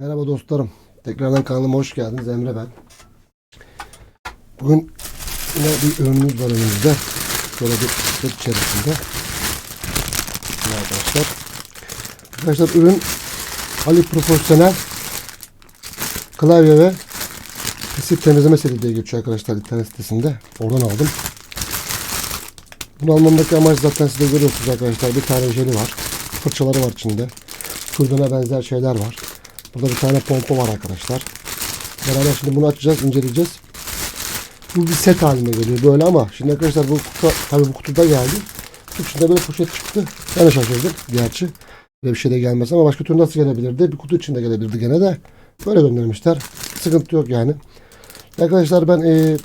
Merhaba dostlarım. Tekrardan kanalıma hoş geldiniz. Emre ben. Bugün yine bir ürünümüz var önümüzde. Şöyle bir set içerisinde. Arkadaşlar. Arkadaşlar ürün Ali Profesyonel klavye ve PC temizleme seti diye geçiyor arkadaşlar internet sitesinde. Oradan aldım. Bunu almamdaki amaç zaten siz de görüyorsunuz arkadaşlar. Bir tane jeli var. Fırçaları var içinde. Kurdana benzer şeyler var. Burada bir tane pompa var arkadaşlar. Beraber şimdi bunu açacağız, inceleyeceğiz. Bu bir set halinde geliyor böyle ama şimdi arkadaşlar bu kutu, tabii bu kutuda geldi. Kutu böyle poşet çıktı. Ben de şaşırdım gerçi. Böyle bir şey de gelmez ama başka türlü nasıl gelebilirdi? Bir kutu içinde gelebilirdi gene de. Böyle göndermişler. Sıkıntı yok yani. Arkadaşlar ben e,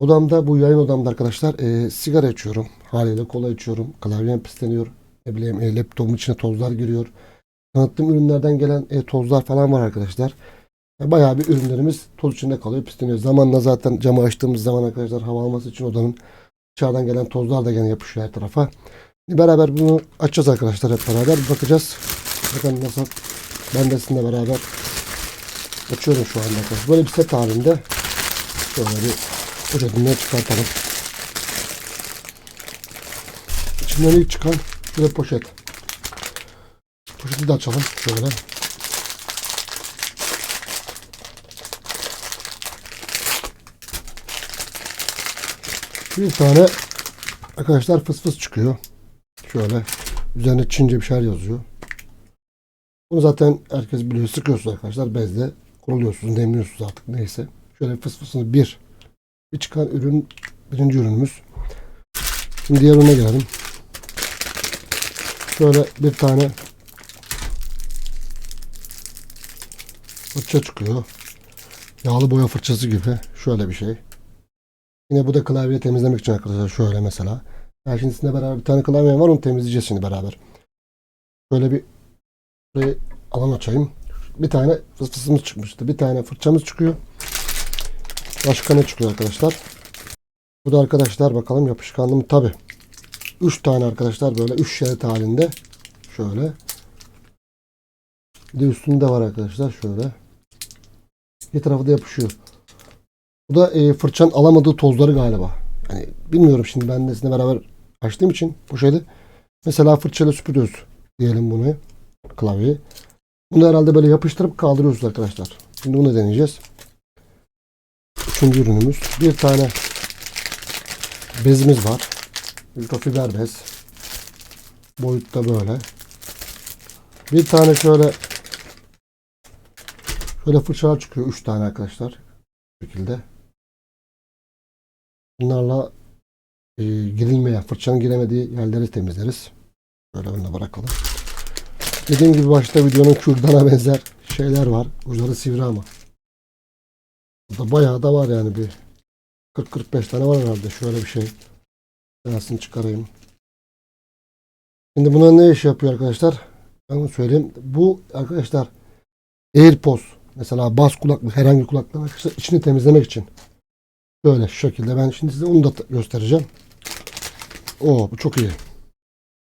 odamda bu yayın odamda arkadaşlar e, sigara içiyorum. Haliyle kola içiyorum. Klavyem pisleniyor. Ne bileyim e, laptopumun içine tozlar giriyor. Tanıttığım ürünlerden gelen e, tozlar falan var arkadaşlar. E, bayağı bir ürünlerimiz toz içinde kalıyor, pisleniyor. Zamanla zaten camı açtığımız zaman arkadaşlar hava alması için odanın dışarıdan gelen tozlar da gene yapışıyor her tarafa. Şimdi beraber bunu açacağız arkadaşlar hep beraber. Bakacağız. Bakın nasıl ben de sizinle beraber açıyorum şu anda arkadaşlar. Böyle bir set halinde şöyle bir poşetinden çıkartalım. İçinden ilk çıkan bir poşet. Poşeti de açalım şöyle. Bir tane arkadaşlar fıs fıs çıkıyor. Şöyle üzerine Çince bir şeyler yazıyor. Bunu zaten herkes biliyor. Sıkıyorsunuz arkadaşlar bezle. Kuruluyorsunuz, nemliyorsunuz artık neyse. Şöyle fıs fısını bir. Bir çıkan ürün birinci ürünümüz. Şimdi diğer ürüne gelelim. Şöyle bir tane fırça çıkıyor. Yağlı boya fırçası gibi. Şöyle bir şey. Yine bu da klavye temizlemek için arkadaşlar. Şöyle mesela. Sizinle beraber bir tane klavyem var. Onu temizleyeceğiz şimdi beraber. Şöyle bir burayı alan açayım. Bir tane fıs fısımız çıkmıştı. Bir tane fırçamız çıkıyor. Başka ne çıkıyor arkadaşlar? Bu da arkadaşlar bakalım yapışkanlı mı? Tabi. 3 tane arkadaşlar böyle 3 şerit halinde. Şöyle. Bir de üstünde var arkadaşlar şöyle. Bir tarafı da yapışıyor. Bu da e, fırçanın alamadığı tozları galiba. Yani bilmiyorum şimdi ben de sizinle beraber açtığım için bu şeyde. Mesela fırçayla süpürüyoruz diyelim bunu. Klavyeyi. Bunu herhalde böyle yapıştırıp kaldırıyoruz arkadaşlar. Şimdi bunu deneyeceğiz. Üçüncü ürünümüz. Bir tane bezimiz var. Mikrofiber bez. Boyutta böyle. Bir tane şöyle şöyle fırçalar çıkıyor. Üç tane arkadaşlar. Bu şekilde. Bunlarla e, girilmeyen, fırçanın giremediği yerleri temizleriz. Böyle önüne bırakalım. Dediğim gibi başta videonun kürdana benzer şeyler var. Uçları sivri ama. Burada bayağı da var yani bir 40-45 tane var herhalde. Şöyle bir şey. Birazını çıkarayım. Şimdi buna ne iş yapıyor arkadaşlar? Ben söyleyeyim. Bu arkadaşlar AirPods mesela bas kulaklık herhangi kulaklığın arkadaşlar içini temizlemek için. Böyle şu şekilde. Ben şimdi size onu da göstereceğim. Oo bu çok iyi.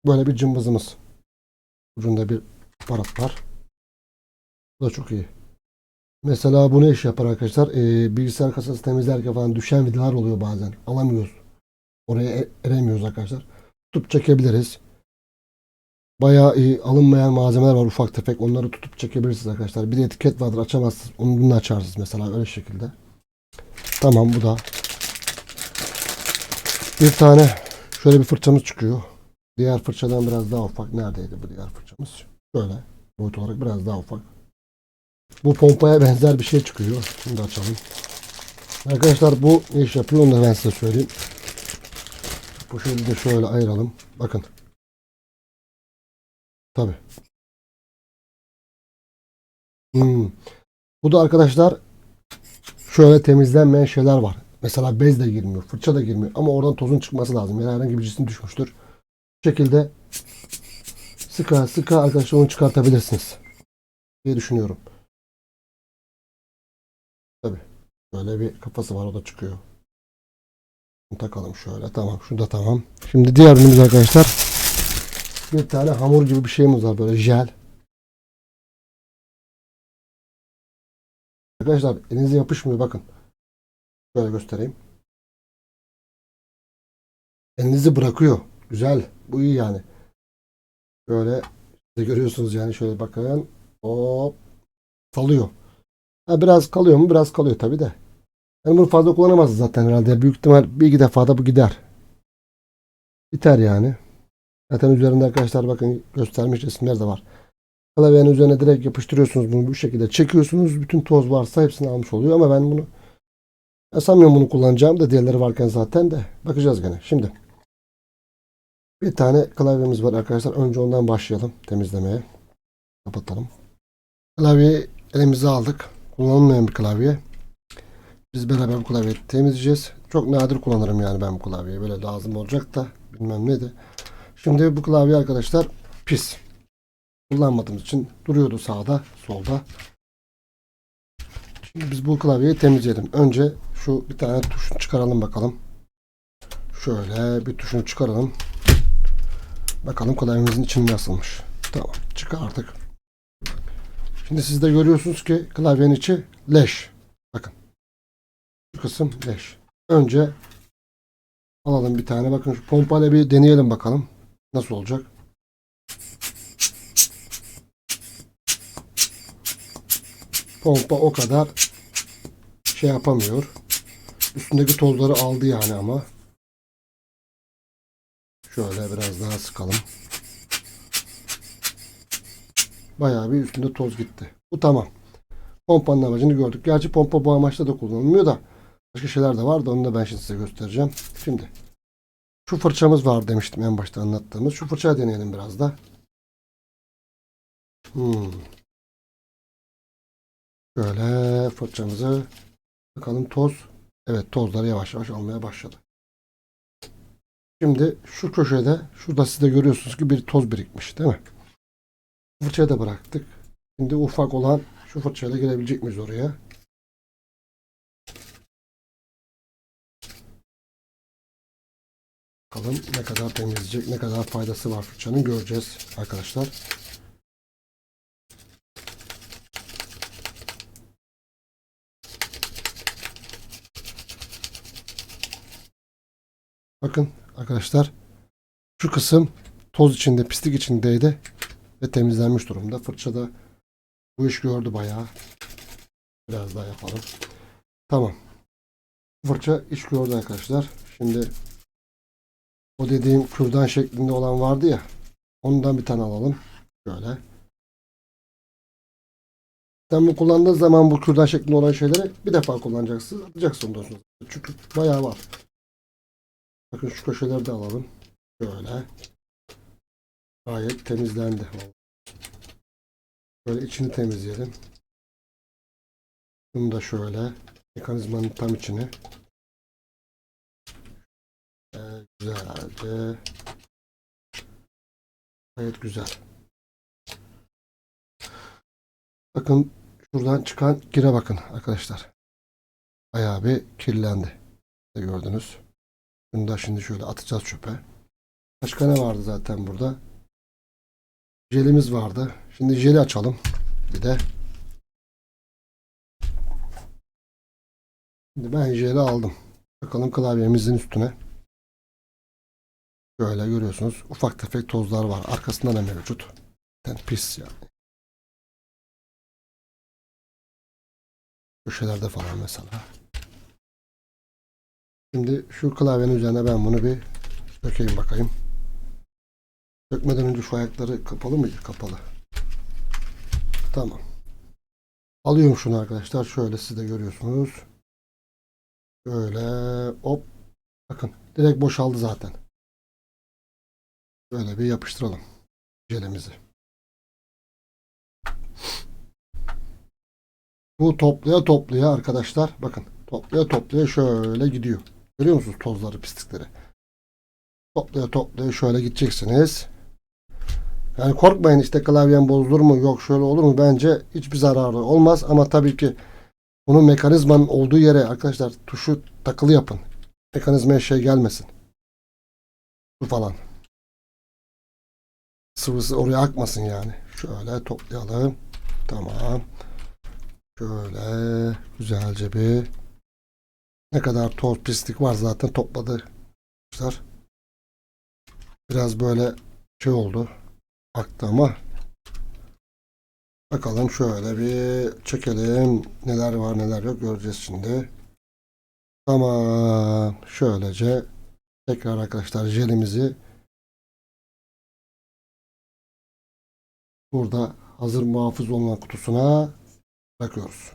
Böyle bir cımbızımız. Ucunda bir aparat var. Bu da çok iyi. Mesela bu ne iş yapar arkadaşlar? Ee, bilgisayar kasası temizlerken falan düşen vidalar oluyor bazen. Alamıyoruz. Oraya e- eremiyoruz arkadaşlar. Tutup çekebiliriz. Bayağı iyi alınmayan malzemeler var ufak tefek. Onları tutup çekebilirsiniz arkadaşlar. Bir de etiket vardır açamazsınız. Onu bununla açarsınız mesela öyle şekilde. Tamam bu da. Bir tane şöyle bir fırçamız çıkıyor. Diğer fırçadan biraz daha ufak. Neredeydi bu diğer fırçamız? Şöyle. Boyut olarak biraz daha ufak. Bu pompaya benzer bir şey çıkıyor. Şimdi açalım. Arkadaşlar bu ne iş yapıyor onu da ben size söyleyeyim. Bu şöyle de şöyle ayıralım. Bakın. Tabi. Hmm. Bu da arkadaşlar şöyle temizlenmeyen şeyler var. Mesela bez de girmiyor, fırça da girmiyor ama oradan tozun çıkması lazım. Yani herhangi bir cisim düşmüştür. Bu şekilde sıka sıka arkadaşlar onu çıkartabilirsiniz diye düşünüyorum. Tabi. Böyle bir kafası var o da çıkıyor. Bunu takalım şöyle. Tamam. Şu da tamam. Şimdi diğer ürünümüz arkadaşlar. Bir tane hamur gibi bir şeyimiz var böyle jel. Arkadaşlar elinize yapışmıyor bakın. Şöyle göstereyim. Elinizi bırakıyor. Güzel. Bu iyi yani. Böyle de görüyorsunuz yani şöyle bakın. Hop. Salıyor. Ha, biraz kalıyor mu? Biraz kalıyor tabi de. Yani bunu fazla kullanamazsınız zaten herhalde. Büyük ihtimal bir iki defa da bu gider. Biter yani. Zaten üzerinde arkadaşlar bakın göstermiş resimler de var. Klavyenin üzerine direkt yapıştırıyorsunuz bunu bu şekilde çekiyorsunuz. Bütün toz varsa hepsini almış oluyor ama ben bunu ya sanmıyorum bunu kullanacağım da diğerleri varken zaten de bakacağız gene. Şimdi bir tane klavyemiz var arkadaşlar. Önce ondan başlayalım temizlemeye. Kapatalım. Klavyeyi elimize aldık. Kullanılmayan bir klavye. Biz beraber bu klavyeyi temizleyeceğiz. Çok nadir kullanırım yani ben bu klavyeyi. Böyle lazım olacak da bilmem ne de. Şimdi bu klavye arkadaşlar pis. Kullanmadığımız için duruyordu sağda, solda. Şimdi biz bu klavyeyi temizleyelim. Önce şu bir tane tuşunu çıkaralım bakalım. Şöyle bir tuşunu çıkaralım. Bakalım klavyemizin içi nasılmış. Tamam çıkardık. Şimdi siz de görüyorsunuz ki klavyenin içi leş. Bakın. Şu kısım leş. Önce alalım bir tane. Bakın şu pompayla bir deneyelim bakalım. Nasıl olacak? Pompa o kadar şey yapamıyor. Üstündeki tozları aldı yani ama. Şöyle biraz daha sıkalım. Bayağı bir üstünde toz gitti. Bu tamam. Pompanın amacını gördük. Gerçi pompa bu amaçla da kullanılmıyor da başka şeyler de var da onu da ben şimdi size göstereceğim. Şimdi şu fırçamız var demiştim en başta anlattığımız. Şu fırçayı deneyelim biraz da. Hmm. Şöyle fırçamızı bakalım toz. Evet tozları yavaş yavaş almaya başladı. Şimdi şu köşede şurada siz de görüyorsunuz ki bir toz birikmiş değil mi? Fırçayı da bıraktık. Şimdi ufak olan şu fırçayla girebilecek miyiz oraya? Bakalım ne kadar temizleyecek, ne kadar faydası var fırçanın göreceğiz arkadaşlar. Bakın arkadaşlar şu kısım toz içinde, pislik içindeydi ve temizlenmiş durumda. Fırçada bu iş gördü bayağı. Biraz daha yapalım. Tamam. Fırça iş gördü arkadaşlar. Şimdi o dediğim kürdan şeklinde olan vardı ya. Ondan bir tane alalım. Şöyle. Sen bu kullandığı zaman bu kürdan şeklinde olan şeyleri bir defa kullanacaksın. Atacaksın ondan. Çünkü bayağı var. Bakın şu köşeleri de alalım. Şöyle. Gayet temizlendi. Böyle içini temizleyelim. Bunu da şöyle. Mekanizmanın tam içini. Güzelce. Gayet güzel. Bakın şuradan çıkan gire bakın arkadaşlar. Bayağı bir kirlendi. Gördünüz. Bunu da şimdi şöyle atacağız çöpe. Başka ne vardı zaten burada? Jelimiz vardı. Şimdi jeli açalım. Bir de. Şimdi ben jeli aldım. Bakalım klavyemizin üstüne. Şöyle görüyorsunuz. Ufak tefek tozlar var. Arkasında ne mevcut? Yani pis yani. Köşelerde falan mesela. Şimdi şu klavyenin üzerine ben bunu bir dökeyim bakayım. Dökmeden önce şu ayakları kapalı mıydı? Kapalı. Tamam. Alıyorum şunu arkadaşlar. Şöyle siz de görüyorsunuz. Şöyle hop. Bakın direkt boşaldı zaten. Böyle bir yapıştıralım. Jelimizi. Bu toplaya toplaya arkadaşlar. Bakın toplaya toplaya şöyle gidiyor. Görüyor musunuz tozları, pislikleri? Toplaya toplaya şöyle gideceksiniz. Yani korkmayın işte klavyen bozulur mu yok şöyle olur mu bence hiçbir zararı olmaz ama tabii ki bunun mekanizmanın olduğu yere arkadaşlar tuşu takılı yapın. Mekanizmaya şey gelmesin. Bu falan. Sıvısı oraya akmasın yani. Şöyle toplayalım. Tamam. Şöyle güzelce bir ne kadar toz pislik var zaten topladı. Biraz böyle şey oldu. Aktı ama bakalım şöyle bir çekelim. Neler var neler yok göreceğiz şimdi. Tamam. Şöylece tekrar arkadaşlar jelimizi burada hazır muhafız olunan kutusuna bırakıyoruz.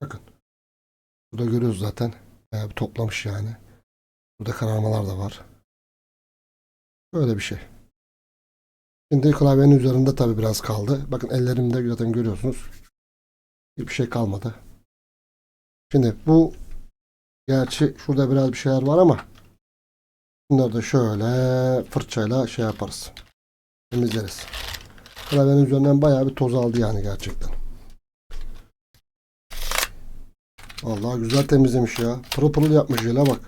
Bakın. Burada görüyoruz zaten. Bayağı toplamış yani. Burada kararmalar da var. Böyle bir şey. Şimdi klavyenin üzerinde tabi biraz kaldı. Bakın ellerimde zaten görüyorsunuz. Hiçbir şey kalmadı. Şimdi bu gerçi şurada biraz bir şeyler var ama bunları da şöyle fırçayla şey yaparız. Temizleriz. Klavyenin üzerinden bayağı bir toz aldı yani gerçekten. Vallahi güzel temizlemiş ya. Pırıl pırıl yapmış jele bak.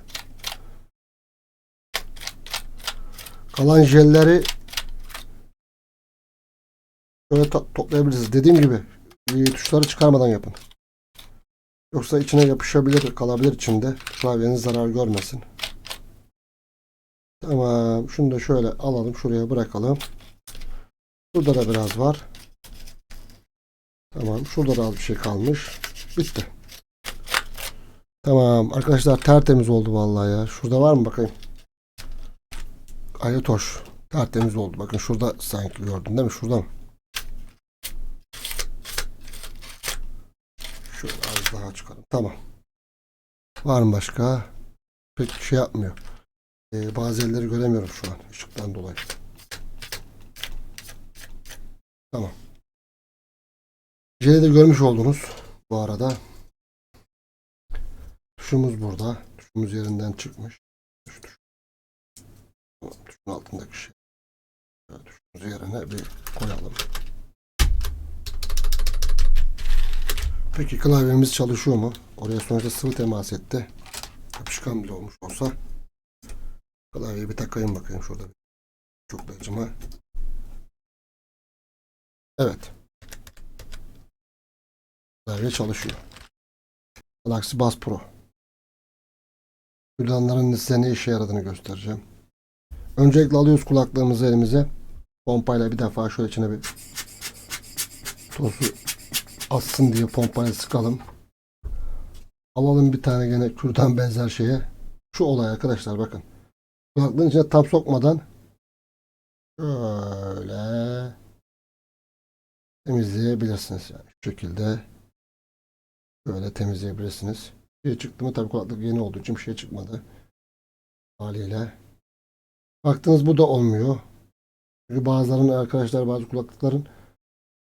Kalan jelleri şöyle to- toplayabiliriz. Dediğim gibi tuşları çıkarmadan yapın. Yoksa içine yapışabilir, kalabilir içinde. Klavyeniz zarar görmesin. Tamam. Şunu da şöyle alalım. Şuraya bırakalım. Burada da biraz var. Tamam. Şurada da az bir şey kalmış. Bitti. Tamam. Arkadaşlar tertemiz oldu vallahi ya. Şurada var mı bakayım? Ayatoş. Tertemiz oldu. Bakın şurada sanki gördün değil mi? Şurada mı? Şöyle az daha çıkarım. Tamam. Var mı başka? Pek bir şey yapmıyor. Ee, bazı elleri göremiyorum şu an ışıktan dolayı. Tamam. Jeli görmüş oldunuz bu arada. Tuşumuz burada. Tuşumuz yerinden çıkmış. Tuş, Tuşun altındaki şey. Şöyle Tuşumuz yerine bir koyalım. Peki klavyemiz çalışıyor mu? Oraya sonuçta sıvı temas etti. Yapışkan bile olmuş olsa. Klavyeyi bir takayım bakayım şurada. Çok da acıma. Evet. Klavye çalışıyor. Galaxy Buds Pro. Küldanların size ne işe yaradığını göstereceğim. Öncelikle alıyoruz kulaklığımızı elimize. Pompayla bir defa şöyle içine bir tozu assın diye pompayla sıkalım. Alalım bir tane gene kürdan benzer şeye. Şu olay arkadaşlar bakın. Kulaklığın içine tam sokmadan şöyle temizleyebilirsiniz yani şu şekilde böyle temizleyebilirsiniz. Şey çıktı mı tabii kulaklık yeni olduğu için bir şey çıkmadı. Haliyle. Baktınız bu da olmuyor. Çünkü bazılarının arkadaşlar bazı kulaklıkların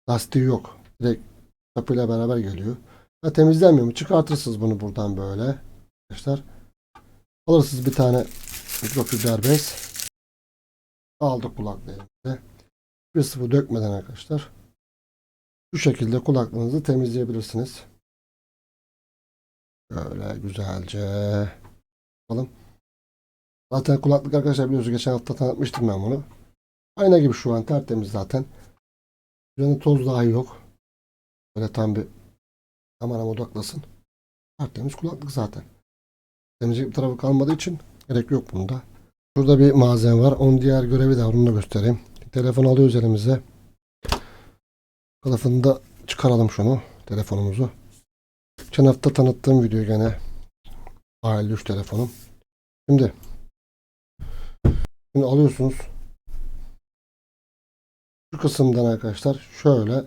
lastiği yok. Direkt kapıyla beraber geliyor. Ha, temizlenmiyor mu? Çıkartırsınız bunu buradan böyle. Arkadaşlar. Alırsınız bir tane mikrofiber bez. Aldık kulaklığı elimize. Bir sıvı dökmeden arkadaşlar. Bu şekilde kulaklığınızı temizleyebilirsiniz. Böyle güzelce yapalım. Zaten kulaklık arkadaşlar biliyorsunuz geçen hafta tanıtmıştım ben bunu. Ayna gibi şu an tertemiz zaten. Üzerinde toz dahi yok. Böyle tam bir kameram odaklasın. Tertemiz kulaklık zaten. Temizlik bir tarafı kalmadığı için gerek yok bunda. Şurada bir malzeme var. Onun diğer görevi de var. Onu da göstereyim. Telefon alıyoruz elimize. Kılıfını da çıkaralım şunu. Telefonumuzu. Geçen hafta tanıttığım video gene. A53 telefonum. Şimdi bunu alıyorsunuz. Şu kısımdan arkadaşlar şöyle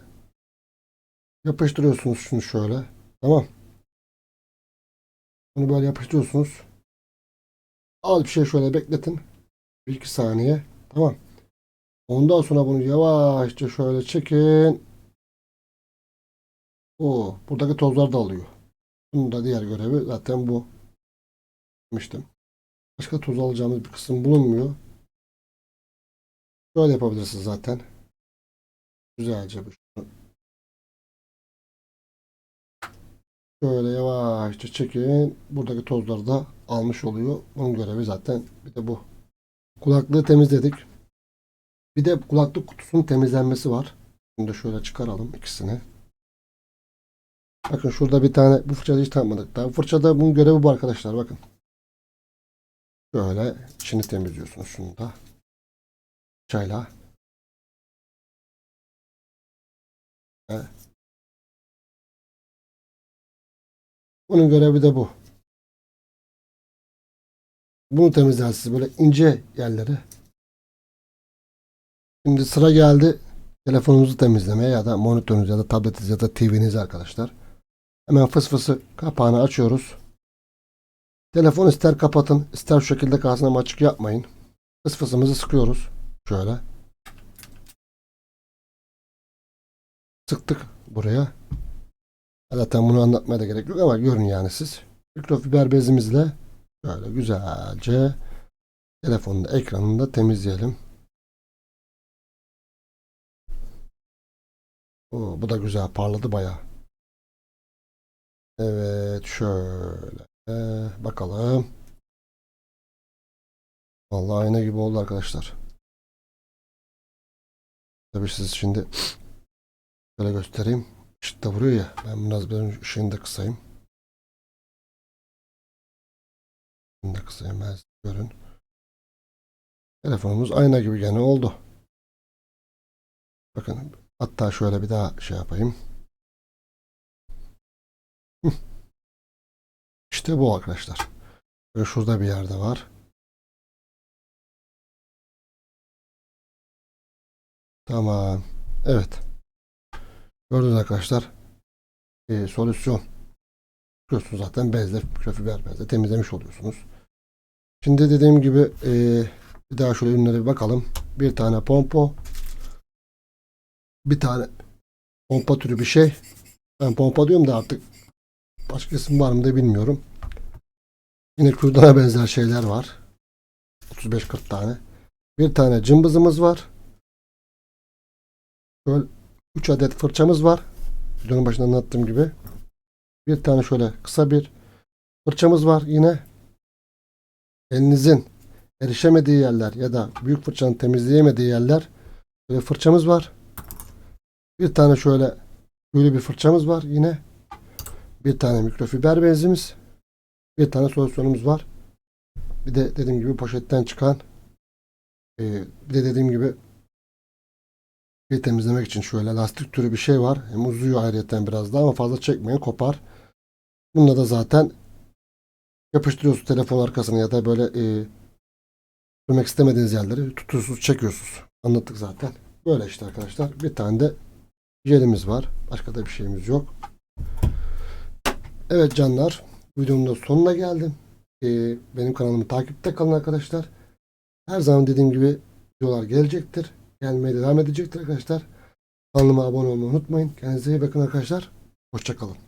yapıştırıyorsunuz şunu şöyle. Tamam. Bunu böyle yapıştırıyorsunuz. Al bir şey şöyle bekletin. 1-2 saniye. Tamam. Ondan sonra bunu yavaşça şöyle çekin. O buradaki tozlar da alıyor. Bunun da diğer görevi zaten bu. Demiştim. Başka toz alacağımız bir kısım bulunmuyor. Böyle yapabilirsiniz zaten. Güzelce bir Şöyle yavaşça çekin. Buradaki tozları da almış oluyor. Onun görevi zaten bir de bu. Kulaklığı temizledik. Bir de kulaklık kutusunun temizlenmesi var. Da şöyle çıkaralım ikisini. Bakın şurada bir tane bu fırçayı hiç tanımadık. Daha bu fırçada bunun görevi bu arkadaşlar bakın. Şöyle içini temizliyorsunuz şunu da. Çayla. Bunun görevi de bu. Bunu temizlersiniz böyle ince yerleri. Şimdi sıra geldi telefonunuzu temizlemeye ya da monitörünüz ya da tabletiniz ya da TV'niz arkadaşlar. Hemen fıs fısı kapağını açıyoruz. Telefon ister kapatın ister şu şekilde kalsın ama açık yapmayın. Fıs fısımızı sıkıyoruz. Şöyle. Sıktık buraya. Zaten bunu anlatmaya da gerek yok ama görün yani siz. Mikrofiber bezimizle böyle güzelce telefonun ekranını da temizleyelim. Oo, bu da güzel parladı bayağı. Evet şöyle bakalım. Vallahi ayna gibi oldu arkadaşlar. Tabii siz şimdi böyle göstereyim. Işık da vuruyor ya. Ben biraz böyle ışığını da kısayım. Bunu da kısayım ben görün. Telefonumuz ayna gibi gene oldu. Bakın hatta şöyle bir daha şey yapayım. İşte bu arkadaşlar. Böyle şurada bir yerde var. Tamam. Evet. Gördünüz arkadaşlar. Ee, solüsyon. Görüyorsunuz zaten bezle, mikrofiber bezle temizlemiş oluyorsunuz. Şimdi dediğim gibi e, bir daha şöyle ürünlere bir bakalım. Bir tane pompo. Bir tane pompa türü bir şey. Ben pompa diyorum da artık başka isim var mı da bilmiyorum. Yine kurdana benzer şeyler var. 35-40 tane. Bir tane cımbızımız var. Şöyle 3 adet fırçamız var. Videonun başında anlattığım gibi. Bir tane şöyle kısa bir fırçamız var yine. Elinizin erişemediği yerler ya da büyük fırçanın temizleyemediği yerler böyle fırçamız var. Bir tane şöyle böyle bir fırçamız var yine. Bir tane mikrofiber bezimiz. Bir tane solüsyonumuz var. Bir de dediğim gibi poşetten çıkan e, bir de dediğim gibi bir temizlemek için şöyle lastik türü bir şey var. Hem uzuyor ayrıyeten biraz daha ama fazla çekmeyin kopar. Bununla da zaten yapıştırıyorsunuz telefon arkasına ya da böyle e, sürmek istemediğiniz yerleri tutuyorsunuz çekiyorsunuz. Anlattık zaten. Böyle işte arkadaşlar. Bir tane de jelimiz var. Başka da bir şeyimiz yok. Evet canlar. Videonun da sonuna geldim. E, benim kanalımı takipte kalın arkadaşlar. Her zaman dediğim gibi videolar gelecektir. Gelmeye devam edecektir arkadaşlar. Kanalıma abone olmayı unutmayın. Kendinize iyi bakın arkadaşlar. Hoşçakalın.